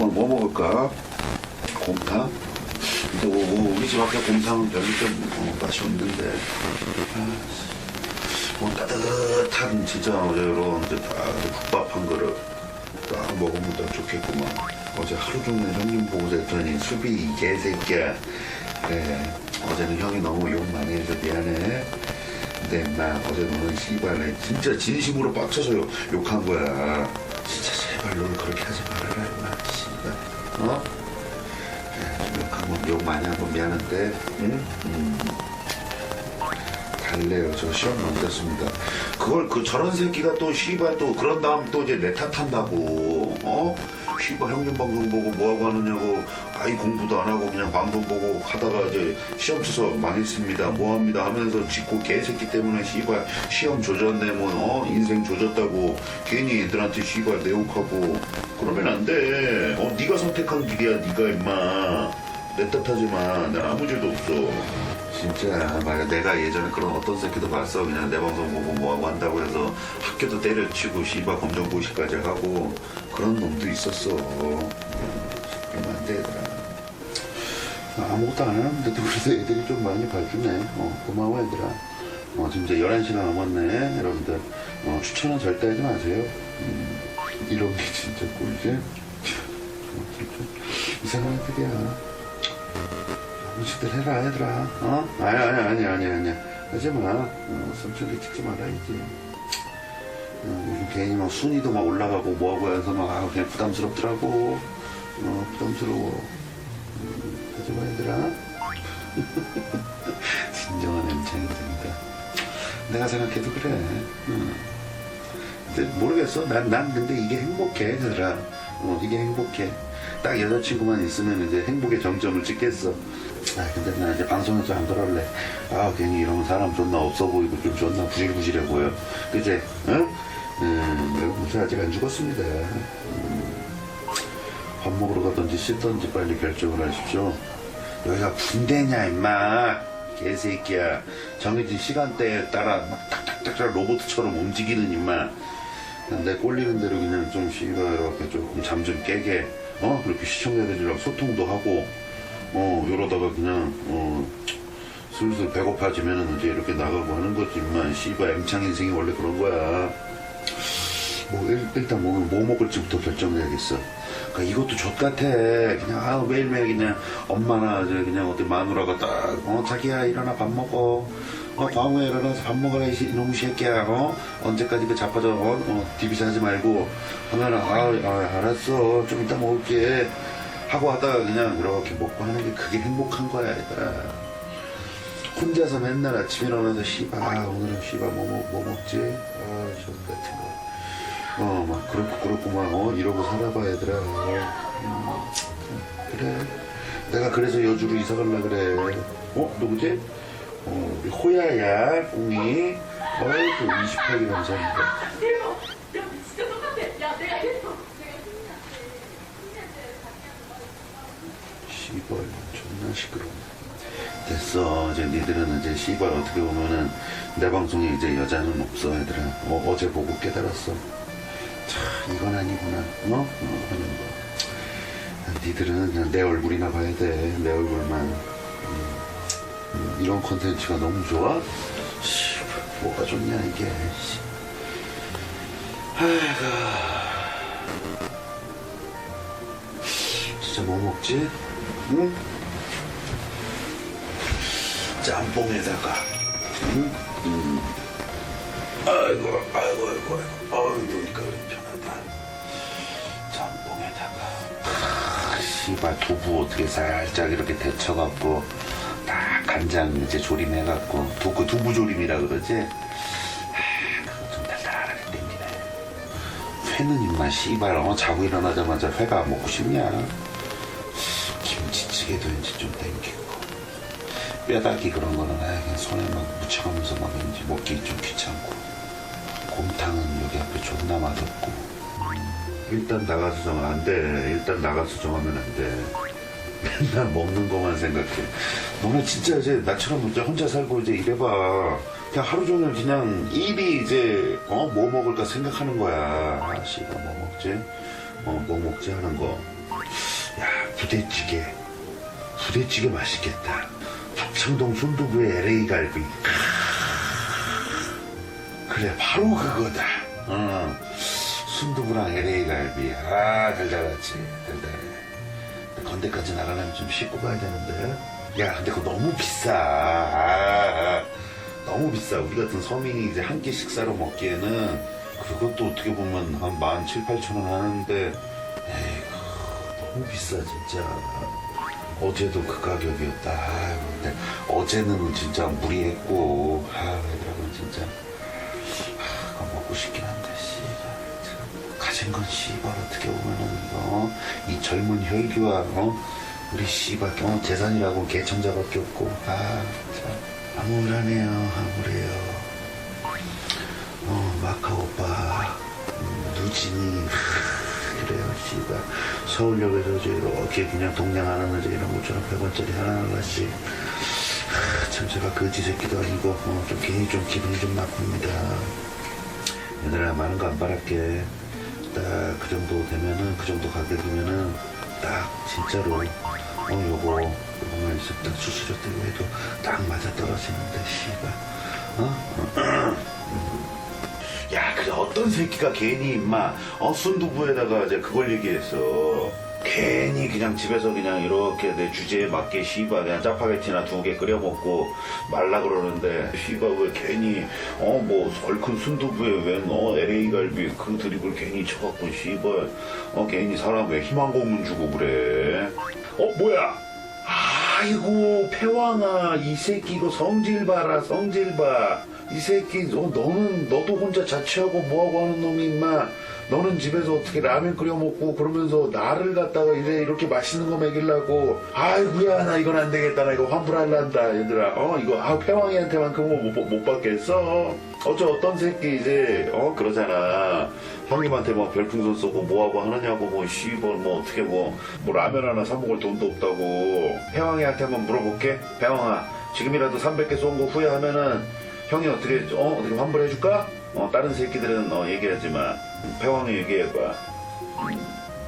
오늘 뭐 먹을까? 곰탕? 근데 뭐, 우리 집 앞에 곰탕은 별로 좀 어, 맛이 없는데. 아, 뭐 따뜻한 진짜 어제 이런 이제 딱 국밥 한 그릇 딱 먹으면 딱 좋겠구만. 어제 하루 종일 형님 보고 잤더니 수비 이 개새끼야. 그래 어제는 형이 너무 욕 많이 해서 미안해. 근데 나 어제 너는 씨발에 진짜 진심으로 빡쳐서 욕, 욕한 거야. 진짜 제발 너는 그렇게 하지 씨발. 어? 건욕 많이 한건 미안한데 응? 음. 달래요. 저 시험 넘겼습니다. 그걸 그 저런 새끼가 또 씨발 또 그런 다음 또 이제 내 탓한다고. 어? 씨발 형님 방송 보고 뭐 하고 하느냐고 아이 공부도 안 하고 그냥 방송 보고 하다가 이제 시험 쳐서 망했습니다. 뭐 합니다 하면서 짓고 개새끼 때문에 씨발 시험 조졌네 뭐 어? 인생 조졌다고 괜히 애들한테 씨발 내욕하고 그러면 안 돼. 어 네가 선택한 길이야 네가 임마. 내 탓하지 마. 나 아무 죄도 없어. 진짜. 말야 내가 예전에 그런 어떤 새끼도 봤어? 그냥 내 방송 보고 뭐하고 한다고 해서 학교도 때려치고 씨발 검정고시까지 하고 그런 놈도 있었어. 그러면 안돼 얘들아. 아무것도 안 하는데도 그래도 애들이 좀 많이 봐주네. 어, 고마워 얘들아. 어, 지금 이제 11시가 넘었네 여러분들. 어, 추천은 절대 하지 마세요. 음, 이런 게 진짜 꿀잼. 어, 이상한 애들이야 무시들 해라 얘들아. 어? 아니 아니 아니 아니 아니. 하지마. 어, 삼촌들 찍지 말아야지 어, 요즘 괜히 막 순위도 막 올라가고 뭐하고 해서 막 아, 그냥 부담스럽더라고. 어, 부담스러워. 음, 하지마 얘들아. 진정한 엠창이니까 내가 생각해도 그래. 응. 근데 모르겠어. 난, 난 근데 이게 행복해 얘들아. 어, 이게 행복해. 딱 여자친구만 있으면 이제 행복의 정점을 찍겠어 아 근데 나 이제 방송에서 안 그럴래. 아 괜히 이러면 사람 존나 없어 보이고 좀 존나 부실부실해 보여. 그제 응? 음, 여러분 아직 안 죽었습니다. 음, 밥 먹으러 가든지 씻든지 빨리 결정을 하십시오. 여기가 군대냐 임마? 개새끼야. 정해진 시간대에 따라 막 탁탁탁탁 로봇처럼 움직이는 임마. 내 꼴리는 대로 그냥 좀 씨가 이렇게 조금 잠 좀 깨게. 어? 그렇게 시청자들이랑 소통도 하고 어 이러다가 그냥 어 슬슬 배고파지면은 이제 이렇게 나가고 하는 거지 임마 씨발 엠창 인생이 원래 그런 거야. 뭐 일, 일단 뭐, 뭐 먹을지부터 결정해야겠어. 그러니까 이것도 족같아. 그냥 아 매일매일 그냥 엄마나 저 그냥 어디 마누라가 딱어 자기야 일어나 밥 먹어. 어 광우야 일어나서 밥 먹어라 이 씨- 이놈의 새끼야. 어 언제까지 그 자빠져. 어, 어 디비스 하지 말고. 하면은 아, 아 알았어. 좀 이따 먹을게 하고 하다가 그냥 이렇게 먹고 하는 게 그게 행복한 거야 얘들아 혼자서 맨날 아침에 일어나서 씨발 아, 오늘은 씨발 뭐, 먹- 뭐 먹지 아 저거 같은 거 어, 막, 그렇고, 그렇고, 막, 어, 이러고 살아봐, 얘들아. 음, 그래. 내가 그래서 여주로 이사 갈라 그래. 어, 누구지? 어, 우리 호야야, 꽁이. 어이구, 28개 감사합니다. 대박! 야, 진짜 똑같아. 야, 내가 했어. 내가 승리한테, 승리한테 씨발, 존나 시끄러워. 됐어. 이제 니들은 이제 씨발 어떻게 보면은 내 방송에 이제 여자는 없어, 얘들아. 어, 어제 보고 깨달았어. 참, 이건 아니구나. 어? 어, 하는 거. 니들은 그냥 내 얼굴이나 봐야 돼. 내 얼굴만. 음, 음, 이런 콘텐츠가 너무 좋아? 씨, 뭐가 좋냐, 이게. 씨. 아이고. 진짜 뭐 먹지? 응? 짬뽕에다가, 응? 음. 아이고, 아이고, 아이고, 아이고. 그러니까 편하다. 짬뽕에다가. 아, 씨발, 두부 어떻게 살짝 이렇게 데쳐갖고, 딱 간장 이제 조림해갖고, 두, 그 두부 조림이라 그러지? 아. 회는 입맛 씨발 어 자고 일어나자마자 회가 먹고 싶냐 김치찌개도 왠지 좀 뼈다귀 그런 거는 아, 그냥 손에 막 묻혀가면서 막 왠지 먹기 좀 귀찮고. 곰탕은 여기 앞에 존나 맛없고. 일단 나가서 정하면 안 돼. 일단 나가서 정하면 안 돼. 맨날 먹는 것만 생각해. 너네 진짜 이제 나처럼 이제 혼자 살고 이제 이래봐. 그냥 하루 종일 그냥 일이 이제 어? 뭐 먹을까 생각하는 거야. 아 씨발 뭐 먹지? 어 뭐 먹지? 하는 거. 야, 부대찌개. 부대찌개 맛있겠다. 북창동 순두부의 LA 갈비. 그래, 바로 그거다. 어. 순두부랑 LA 갈비. 아, 달달하지. 달달해. 건대까지 나가려면 좀 씻고 가야 되는데. 야, 근데 그거 너무 비싸. 아, 너무 비싸. 우리 같은 서민이 이제 한 끼 식사로 먹기에는 그것도 어떻게 보면 한 만 칠, 팔천 원 하는데, 에이구, 너무 비싸, 진짜. 어제도 그 가격이었다. 아유, 근데 어제는 진짜 무리했고, 아, 얘들아는 진짜. 아, 먹고 싶긴 한데, 씨. 참, 가진 건 씨발 어떻게 보면은 이거 이 젊은 혈기와 어? 우리 씨발 어? 재산이라고 개청자밖에 없고. 아 참. 암울하네요 암울해요. 어 마카 오빠. 음, 누진이 그래요 씨발 서울역에서 저 이렇게 그냥 동냥 하는 저 이런 것처럼 100원짜리 하나하나씩 하, 참 제가 거지 새끼도 아니고 어, 좀 괜히 좀 기분이 좀 나쁩니다. 얘들아 많은 거 안 바랄게. 딱 그 정도 되면은 그 정도 가격이면은 딱 진짜로 어 요거 요거만 딱 수수료 떼고 해도 딱 맞아 떨어지는데 씨발. 어? 야, 그래 어떤 새끼가 괜히 임마 어 순두부에다가 이제 그걸 얘기했어. 괜히 그냥 집에서 그냥 이렇게 내 주제에 맞게 씨발 그냥 짜파게티나 두 개 끓여 먹고 말라 그러는데 씨발 왜 괜히 어 뭐 얼큰 순두부에 웬어 LA 갈비 그 드립을 괜히 쳐갖고 씨발 어 괜히 사람 왜 희망 고문 주고 그래? 어 뭐야? 아이고 패왕아 이 새끼 이거 성질 봐라 성질 봐. 이 새끼 너, 너는 너도 혼자 자취하고 뭐하고 하는 놈이 임마 너는 집에서 어떻게 라면 끓여 먹고 그러면서 나를 갖다가 이래 이렇게 맛있는 거 먹이려고 아이고야 나 이건 안 되겠다 나 이거 환불할란다. 얘들아 어 이거 아 패왕이한테만큼은 못, 못 받겠어? 어째 어떤 새끼 이제 어 그러잖아. 형님한테 뭐 별풍선 쏘고 뭐하고 하느냐고 뭐 씨발 뭐 어떻게 뭐, 뭐 라면 하나 사 먹을 돈도 없다고. 패왕이한테 한번 물어볼게. 패왕아 지금이라도 300개 쏜 거 후회하면은 형이 어떻게 어 어떻게 환불해 줄까? 어 다른 새끼들은 어 얘기하지 마. 패왕이 얘기해봐. 음,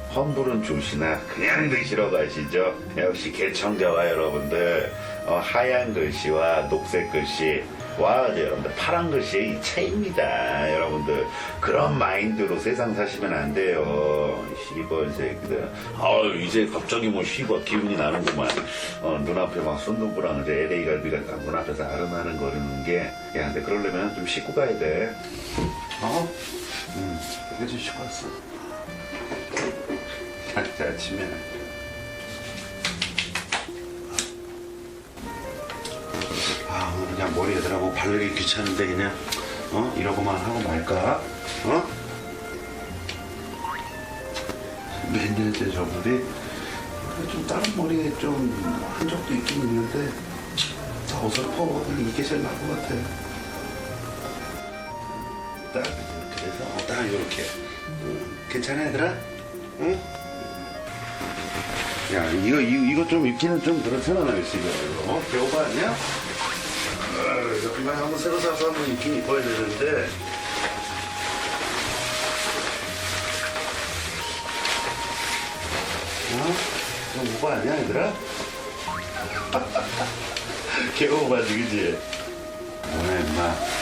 환불은 좋으시나 그냥 드시러 가시죠. 역시 개청자와 여러분들 어, 하얀 글씨와 녹색 글씨 와 이제 여러분들 파란 글씨의 이 차이입니다. 여러분들 그런 마인드로 세상 사시면 안 돼요. 시벌 새끼들. 아 이제 갑자기 뭐 시벌 기분이 나는구만. 어, 눈앞에 막 순두부랑 이제 LA 갈비가 딱 눈앞에서 아른아른 거리는 게. 야 근데 그러려면 좀 씻고 가야 돼. 어? 응. 씻고 왔어. 아직 아침에 아 오늘 그냥 머리 애들하고 바르기 귀찮은데 그냥 어 이러고만 하고 말까 어? 몇 년째 저분이 좀 다른 머리에 좀 한 적도 있긴 있는데 다 어설퍼 이게 제일 나은 것 같아 이렇게 응. 괜찮아 얘들아? 응? 야, 이거, 이거, 이거 좀 입기는 좀 그렇잖아, 날씨, 이거. 어? 배고파 아니야? 어, 이거 그만 한번 새로 사서 한번 입긴 입어야 되는데. 어? 좀 오바 아니야, 얘들아? 개오바지, 그지? 너네, 임마.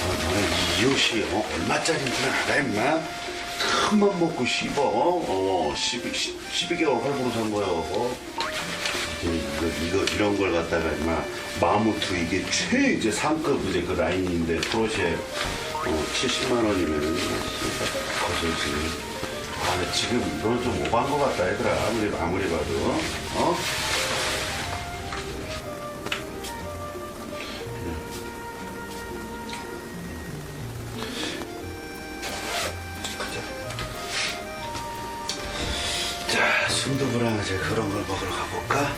어, 너네 이 옷이, 어, 얼마짜리인 줄 알아, 임마? 큰맘 먹고 씹어, 어, 12, 12개월 할부로 산 거야, 어? 이거, 이거, 이런 걸 갖다가, 임마, 마무트 이게 최, 이제 상급 이제 그 라인인데, 프로쉐, 어, 70만 원이면은, 거저지. 아, 근데 지금 이건 좀 오버한 것 같다, 얘들아. 아무리, 아무리 봐도, 어? 자, 순두부랑 이제 그런 걸 먹으러 가볼까?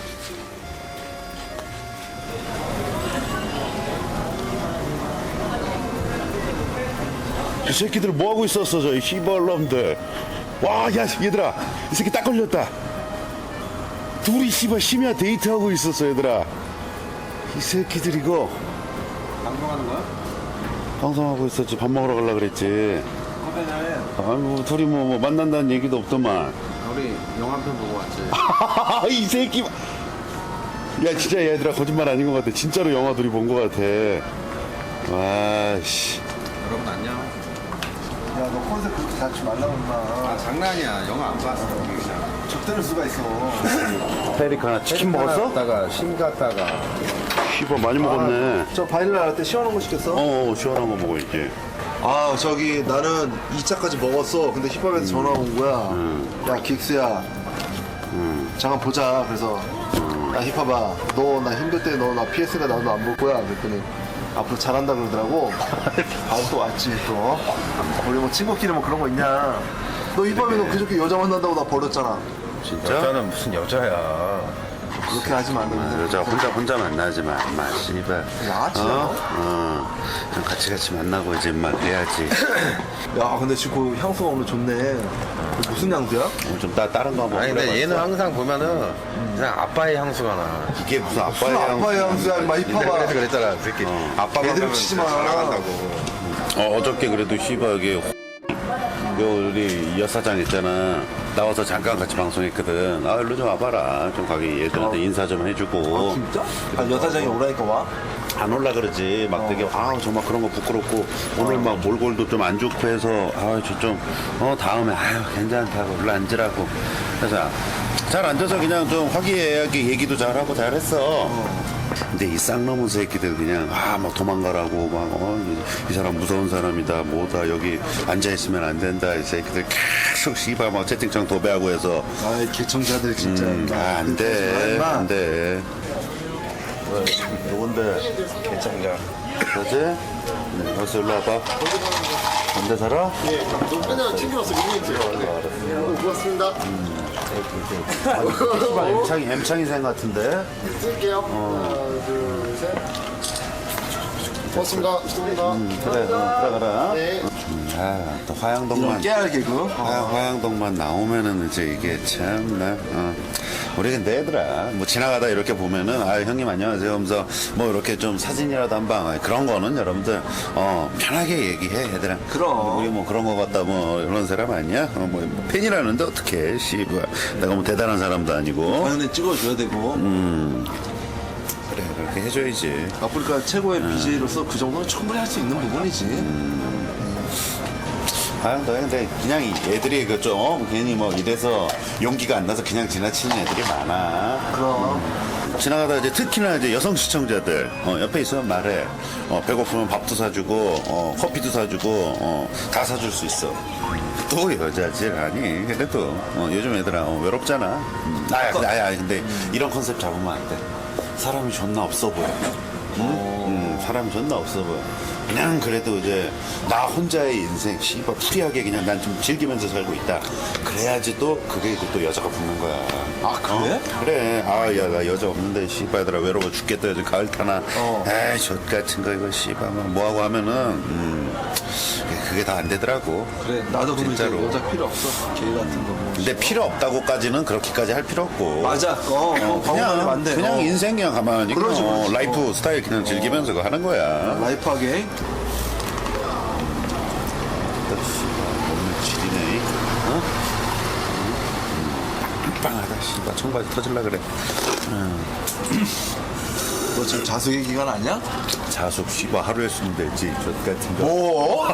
이 새끼들 뭐 하고 있었어, 저 시벌놈들. 와, 야, 얘들아, 이 새끼 딱 걸렸다. 둘이 씨발 심야 데이트하고 있었어, 얘들아. 이 새끼들 이거 방송하는 거야? 방송하고 있었지. 밥 먹으러 가려 그랬지. 아니, 뭐, 둘이 뭐, 뭐 만난다는 얘기도 없더만. 우리 영화 한편 보고 왔지. 이 새끼. 야 진짜 얘들아 거짓말 아닌 것 같아. 진짜로 영화 둘이 본 것 같아. 와씨. 여러분 안녕. 야, 너 컨셉 그렇게 잡지 말라고 임마. 아 장난이야. 영화 안 봤어. 그냥. 적대를 수가 있어. 페리카나 치킨 먹었어? 갔다가 심 갔다가. 씨발 많이 먹었네. 저 바닐라 라떼 시원한 거 시켰어? 어, 어 시원한 거 먹어야지. 아, 저기 나는 2차까지 먹었어. 근데 힙합에서 전화 온 거야. 야, 긱스야. 잠깐 보자. 그래서 야, 힙합아. 너 나 힘들 때 너 나 PS가 나도 안 볼 거야. 그랬더니 앞으로 잘한다 그러더라고. 바로 또 왔지 또. 우리 뭐 친구끼리 뭐 그런 거 있냐. 너 힙합에 너 그저께 여자 만난다고 나 버렸잖아. 진짜? 여자는 무슨 여자야. 그렇게 하지 마. 너. 여자 혼자 혼자 만나지 마, 마 씨발. 야지야. 어? 어. 좀 같이 같이 만나고 이제 막 그래야지. 야, 근데 지금 그 향수가 오늘 좋네. 그 무슨 향수야? 어, 좀 따, 다른 거 한번 아니 근데? 얘는 항상 보면은 그냥 아빠의 향수가 나. 이게 무슨 아빠의 향? 아빠의 향수야, 임마 근데 힙합아. 그래서 그랬잖아. 그 새끼. 아빠 애들 치지 마. 나간다고. 어, 어저께 그래도 씨발 이게 요 우리 여 사장 있잖아 나와서 잠깐 같이 방송했거든. 아 일로 좀 와봐라. 좀 가게 얘들한테 인사 좀 해주고. 진짜? 아, 여사장이 오라니까 와? 안 올라 그러지. 막 되게 아 정말 그런 거 부끄럽고. 오늘 막 몰골도 좀 안 좋고 해서 아 저 좀 어 다음에 아유 괜찮다고 올라 앉으라고. 그래서 잘 앉아서 그냥 좀 화기애애하게 얘기도 잘하고 잘했어 근데 이 쌍놈의 새끼들 그냥 아 막 도망가라고 막어이 사람 무서운 사람이다 뭐다 여기 앉아 있으면 안 된다 이 새끼들 계속 씨발 막 채팅창 도배하고 해서 아, 개청자들 진짜. 음, 아, 안 돼, 임마. 안 돼. 누군데? 개짱자. 그지? 네, 어서 일로 와봐. 언제 살아? 그냥 챙겨왔어, 이거 고맙습니다. 씨발 엠창이, 엠창이 생 같은데? 쓸게요. 하나, 둘, 셋. 고맙습니다. 고맙습니다. 그래, 어, 들어가라. 네. 음, 아, 또 화양동만. 깨알 개그. 화, 화양동만 나오면은 이제 이게 참나 어. 우리 근데 얘들아 뭐 지나가다 이렇게 보면은 아 형님 안녕하세요 하면서 뭐 이렇게 좀 사진이라도 한 방 그런 거는 여러분들 어 편하게 얘기해 얘들아. 그럼. 우리 뭐 그런 거 같다 뭐 이런 사람 아니야? 어, 뭐 팬이라는데 어떻게 씨. 뭐, 내가 뭐 대단한 사람도 아니고. 당연히 찍어줘야 되고. 그래 그렇게 해줘야지. 아프리카 최고의 BJ로서 그 정도는 충분히 할 수 있는 부분이지. 아, 너 근데 그냥 이 애들이 그 좀 괜히 뭐 이래서 용기가 안 나서 그냥 지나치는 애들이 많아. 그럼. 지나가다 이제 특히나 이제 여성 시청자들 어, 옆에 있으면 말해. 어, 배고프면 밥도 사주고 어, 커피도 사주고 어, 다 사줄 수 있어. 또 여자질 아니 그래도 어, 요즘 애들아 어, 외롭잖아. 음. 아야, 근데, 아야 근데 이런 컨셉 잡으면 안 돼. 사람이 존나 없어 보여. 응? 음, 사람이 존나 없어 보여. 그냥 그래도 이제 나 혼자의 인생 씨발 프리하게 그냥 난 좀 즐기면서 살고 있다. 그래야지 또 그게 이제 또 여자가 붙는 거야. 아, 그래? 어? 그래. 아, 야, 나 여자 없는데, 씨발들아, 외로워 죽겠다. 요즘 가을 타나. 어. 에이, 젖 같은 거, 이거, 씨발, 뭐, 뭐하고 하면은, 음, 그게 다 안 되더라고. 그래, 나도 그럼 이제 진짜로. 여자 필요 없어. 개 같은 거 뭐. 근데 필요 없다고까지는 그렇게까지 할 필요 없고. 맞아. 어, 어, 그냥, 안 돼. 그냥 어. 인생 그냥 가만히. 그러지, 어, 그러지. 라이프 스타일 그냥 즐기면서 그거 하는 거야. 라이프하게. 오늘 지리네. 어? 음, 빵빵하다, 씨발. 청바지 터질라 그래. 너 지금 자숙의 기간 아니야? 자숙 씨발 하루에 쓰면 되지. 젖 같은 거. 뭐?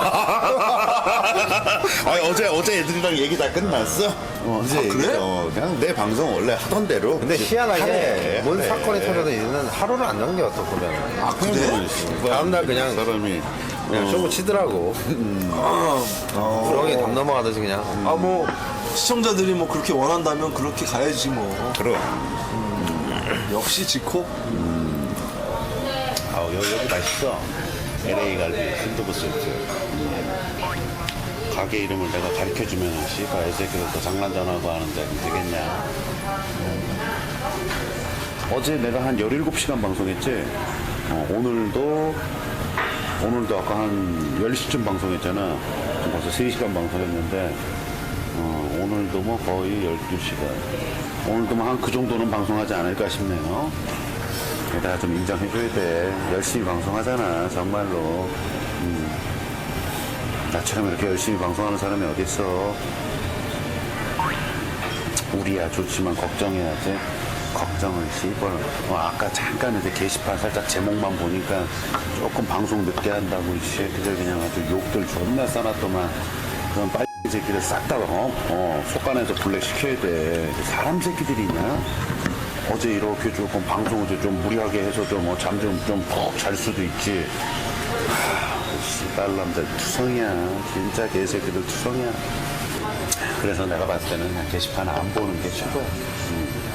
아니 어제 어제 애들이랑 얘기 다 끝났어. 어, 어제 얘기, 그래? 어, 그냥 내 방송 원래 하던 대로. 근데 희한하게 하래, 뭔 하래. 사건이 터져도 얘는 하루를 안 넘겨 또 보면. 아, 그래? 다음날 그냥 사람이 그냥 쇼부 치더라고. 어. 구렁이 담 넘어가듯이 그냥. 아, 뭐, 시청자들이 뭐 그렇게 원한다면 그렇게 가야지 뭐. 그럼. 역시 지코? 아 여기 여기 맛있어. LA 갈비 순두부 세트. 가게 이름을 내가 가르쳐 주면 씨발 애새끼들 또 장난 전화고 하는데 되겠냐? 어제 내가 한 17시간 방송했지. 어, 오늘도 오늘도 아까 한 10시쯤 방송했잖아. 지금 벌써 3시간 방송했는데 어, 오늘도 뭐 거의 12시간. 오늘도 뭐 한 그 정도는 방송하지 않을까 싶네요. 게다가 좀 인정해줘야 돼. 열심히 방송하잖아, 정말로. 음. 나처럼 이렇게 열심히 방송하는 사람이 어딨어. 우리야 좋지만 걱정해야지. 걱정을 씨발. 어, 아까 잠깐 이제 게시판 살짝 제목만 보니까 조금 방송 늦게 한다고 이 새끼들 그냥 아주 욕들 존나 써놨더만 그런 빨리 새끼들 싹 다 어? 어, 속간에서 블랙 시켜야 돼. 사람 새끼들이냐? 어제 이렇게 조금 방송을 좀 무리하게 해서 좀잠 좀좀푹잘 수도 있지. 씨발람들 투성이야. 진짜 개새끼들 투성이야. 그래서 내가 봤을 때는 게시판 안 보는 게 최고야. 음.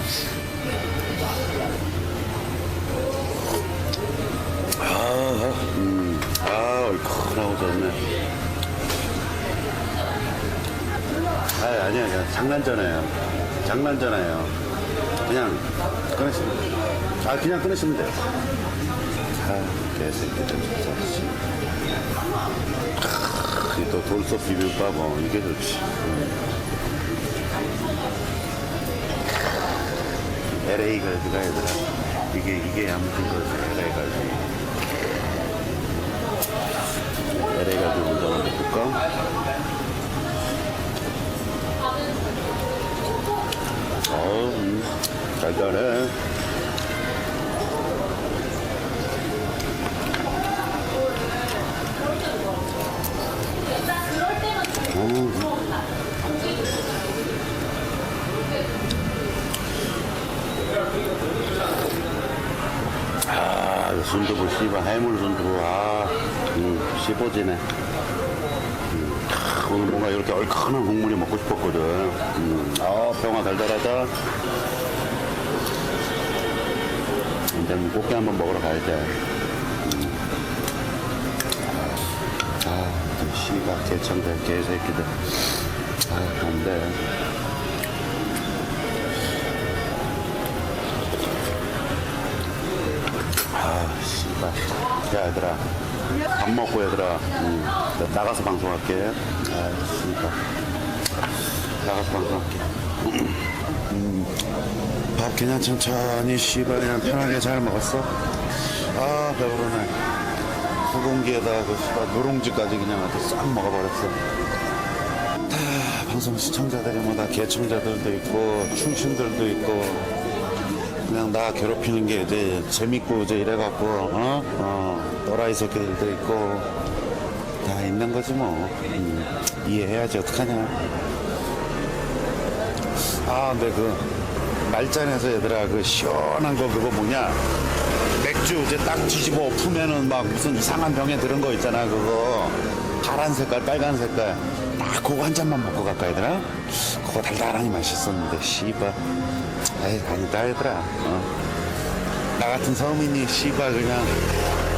아, 음, 아, 얼큰하고 좋네. 아, 아니야, 그냥 장난잖아요. 장난잖아요. 그냥 끊으시면 돼요. 아, 그냥 끊으시면 돼요. 아, 개새끼들 진짜. 씨. 크, 또 돌솥 비빔밥, 어, 이게 좋지. 음. LA 갈비가 얘들아. 이게, 이게 야무진 거지, LA 갈비. LA 갈비 먼저 한번 볼까? 어우, 음, 달달해. 아, 이거 순두부 씨발 해물 순두부 아, 음, 씹어지네. 음, 크, 오늘 뭔가 이렇게 얼큰한 국물이 먹고 싶었거든. 음, 아, 병아 달달하다. 이제 꽃게 한번 먹으러 가야 돼. 음. 아, 이 씨발 개천들 개새끼들. 아, 안 돼. 아, 씨발. 야, 얘들아. 밥 먹고, 얘들아. 음, 나 나가서 방송할게. 아, 씨발. 나가서 방송할게. 그냥 천천히, 씨발, 그냥 편하게 잘 먹었어. 아, 배부르네. 소공기에다 그 씨발 누룽지까지 그냥 싹 먹어버렸어. 다 방송 시청자들이 뭐 다 개청자들도 있고, 충신들도 있고, 그냥 나 괴롭히는 게 이제 재밌고 이제 이래갖고 어? 어 또라이 새끼들도 있고 다 있는 거지 뭐 음, 이해해야지 어떡하냐 아 근데 그 말잔에서 얘들아 그 시원한 거 그거 뭐냐? 맥주 이제 딱 뒤집어 엎으면은 막 무슨 이상한 병에 들은 거 있잖아 그거. 파란 색깔 빨간 색깔. 딱 그거 한 잔만 먹고 갈까 얘들아? 그거 달달하니 맛있었는데 씨발 에이 아니다 얘들아. 어. 나 같은 서민이 씨발 그냥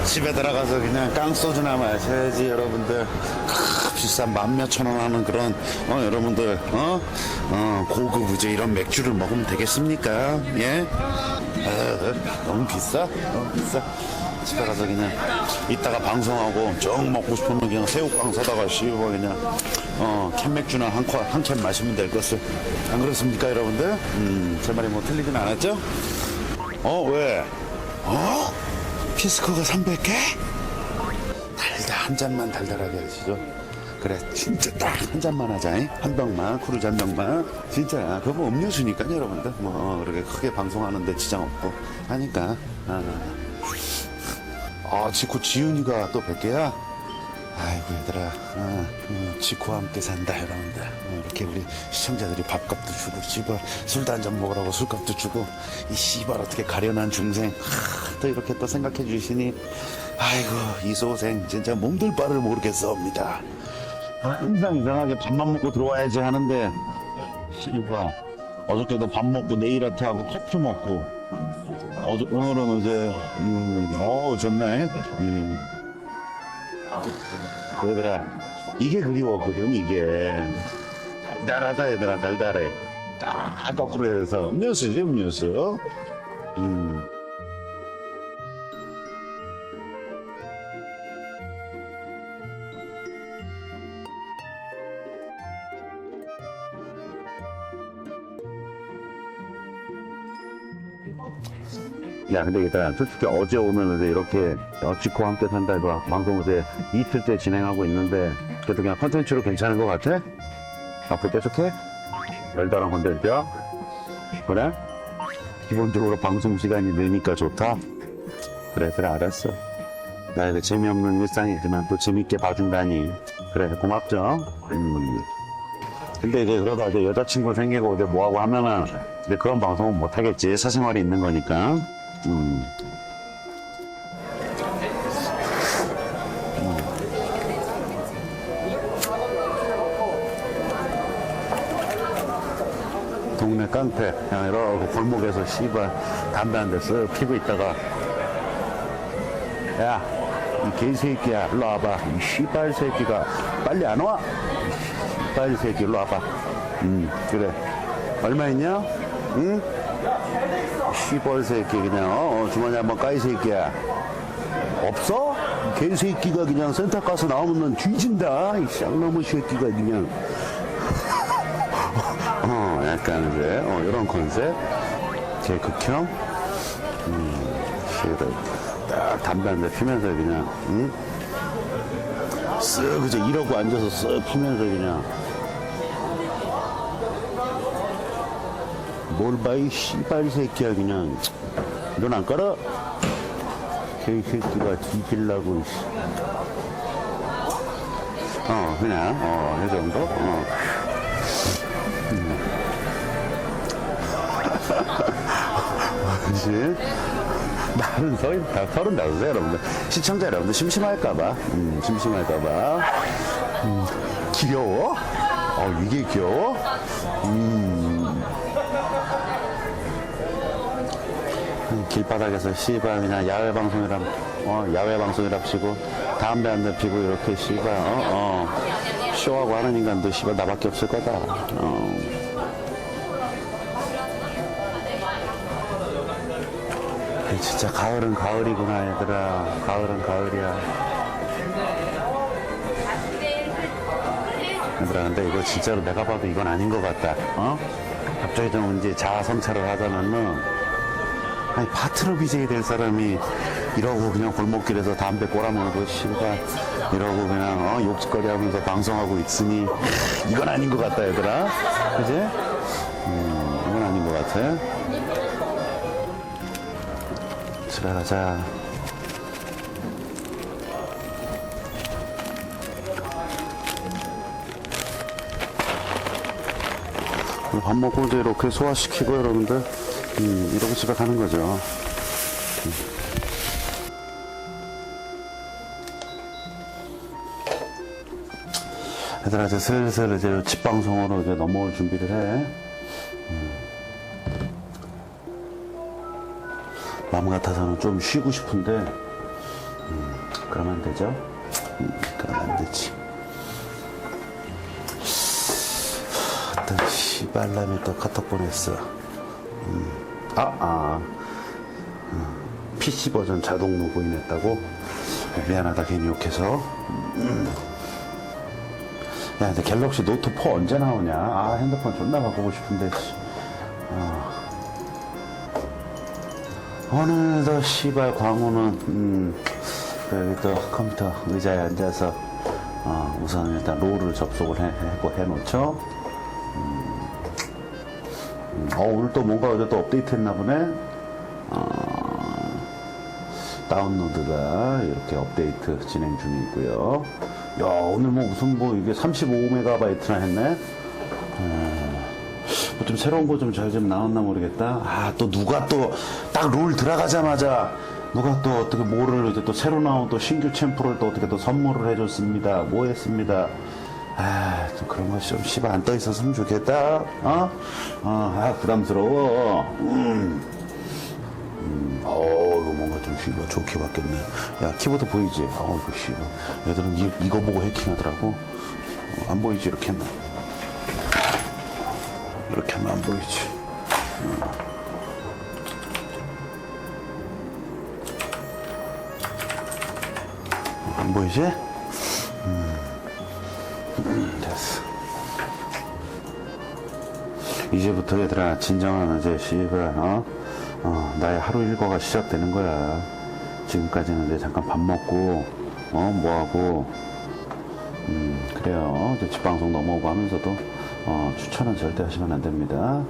집에 들어가서 그냥 깡소주나 마셔야지 여러분들 크, 비싼 만 몇천 원 하는 그런 어 여러분들 어? 어 고급 이제 이런 맥주를 먹으면 되겠습니까 예? 어, 너무 비싸? 너무 비싸 집에 가서 그냥 이따가 방송하고 정 먹고 싶으면 그냥 새우깡 사다가 씹어 그냥 어 캔맥주나 한캔한 캔 마시면 될 것을 안 그렇습니까 여러분들? 음 제 말이 뭐 틀리진 않았죠? 어 왜? 어? 피스커가 300개? 달달 한 잔만 달달하게 하시죠. 그래 진짜 딱 한 잔만 하자 잉? 한 병만 크루즈 한 병만. 진짜야 그거 뭐 음료수니까 여러분들. 뭐 그렇게 크게 방송하는데 지장 없고 하니까. 아, 아 지코 지훈이가 또 100개야? 아이고 얘들아. 어, 어, 지코와 함께 산다 여러분들. 어, 이렇게 우리 시청자들이 밥값도 주고 씨발 술도 한 잔 먹으라고 술값도 주고 이 씨발 어떻게 가련한 중생. 하, 또 이렇게 또 생각해 주시니. 아이고 이 소생 진짜 몸둘 바를 모르겠사옵니다 항상 이상하게 밥만 먹고 들어와야지 하는데 씨발 어저께도 밥 먹고 네일 아트 하고 커피 먹고 어저, 오늘은 이제 음, 어 좋네 음. 얘들아 이게 그리웠거든 이게 달달하다 얘들아 달달해 딱 거꾸로 해서 음료수지 음료수 음. 야, 근데 얘들아, 솔직히 어제 이제 이렇게 어치코 함께 산다 이거 방송 이제 이틀째 진행하고 있는데 그래도 그냥 컨텐츠로 괜찮은 것 같아? 앞으로 계속해? 별다른 컨텐츠야? 그래? 기본적으로 방송 시간이 느니까 좋다? 그래, 그래, 알았어. 나의 그 재미없는 일상이지만 또 재밌게 봐준다니. 그래, 고맙죠? 음. 근데 이제 그러다 이제 여자친구 생기고 이제 뭐하고 하면은 이제 그런 방송은 못하겠지. 사생활이 있는 거니까. 음. 동네 깡패 그냥 이러고 골목에서 씨발 담배 한 대 쓱 피고 있다가 야 이 개새끼야 일로 와봐 이 씨발 새끼가 빨리 안 와? 이 씨발 새끼 일로 와봐 음 그래 얼마 있냐? 응? 씨발 새끼 그냥 어, 어, 주머니 한번 까이 새끼야 없어? 개새끼가 그냥 센터 가서 나오면 넌 뒤진다 이 쌍놈의 새끼가 그냥 어, 약간 이제, 어, 이런 컨셉. 제 극혐. 음, 딱 담배 한 대 피면서 그냥, 응? 쓱, 이제 이러고 앉아서 쓱 피면서 그냥. 뭘 봐, 이 씨발 새끼야, 그냥. 넌 안 깔아? 개새끼가 뒤질라고, 이씨. 어, 그냥, 어, 이 정도? 어. 그지? 나는 서른, 다 서른 다섯 살 여러분들. 시청자 여러분들 심심할까봐. 음, 심심할까봐. 음, 귀여워? 어, 이게 귀여워? 음. 길바닥에서 그냥 야외 방송이라 어 야외 방송이랍시고 담배 한대 피고 이렇게 씨발 어 어. 쇼하고 하는 인간도 씨발 나밖에 없을 거다. 어. 이 진짜 가을은 가을이구나 얘들아. 가을은 가을이야. 얘들아 근데 이거 진짜로 내가 봐도 이건 아닌 것 같다. 어? 갑자기 좀 이제 자아 성찰을 하자면은 아니 파트너 BJ 될 사람이 이러고 그냥 골목길에서 담배 꼬라물고 씨발 이러고 그냥 어, 욕짓거리 하면서 방송하고 있으니 이건 아닌 것 같다 얘들아. 그지? 음 이건 아닌 것 같아. 집에 가자. 밥 먹고 이제 이렇게 소화시키고 여러분들 음, 이러고 집에 가는 거죠. 얘들아 이제 슬슬 이제 집 방송으로 이제 넘어올 준비를 해. 음. 마음 같아서는 좀 쉬고 싶은데 음, 그러면 안 되죠? 음, 그러면 안 되지. 어떤 씨발람이 또 카톡 보냈어. 음, 아, 아. 음, PC 버전 자동 로그인 했다고? 미안하다, 괜히 욕해서. 음. 야, 근데 갤럭시 노트 4 언제 나오냐? 아, 핸드폰 존나 바꾸고 싶은데, 씨. 아. 오늘도 씨발 광우는, 음, 여기 또 컴퓨터 의자에 앉아서, 어, 우선 일단 롤을 접속을 해, 해, 해놓죠. 어, 오늘 또 뭔가 어제 또 업데이트 했나 보네? 어, 다운로드가 이렇게 업데이트 진행 중이고요. 야, 오늘 뭐 무슨 뭐 이게 35메가바이트나 했네? 뭐좀 새로운 거 좀잘좀 나왔나 모르겠다. 아, 또 누가 또 딱 롤 들어가자마자 누가 또 어떻게 뭐를 이제 또 새로 나온 또 신규 챔프를 또 어떻게 또 선물을 해줬습니다. 뭐 했습니다. 아, 좀 그런 것이 좀 씨발 안 떠 있었으면 좋겠다. 어? 어, 아, 부담스러워. 음. 음, 어, 이거 뭔가 좀 씨발 좋게 바뀌었네. 야, 키보드 보이지? 어, 이거 씨발. 얘들은 이, 이거 보고 해킹하더라고. 어, 안 보이지? 이렇게 하면. 이렇게 하면 안 보이지. 어. 안 보이지? 됐어. 이제부터 얘들아 진정한 이제 씨발 어? 어 나의 하루 일과가 시작되는 거야. 지금까지는 이제 잠깐 밥 먹고 어 뭐하고 음 그래요. 이제 집 방송 넘어오고 하면서도 어 추천은 절대 하시면 안 됩니다.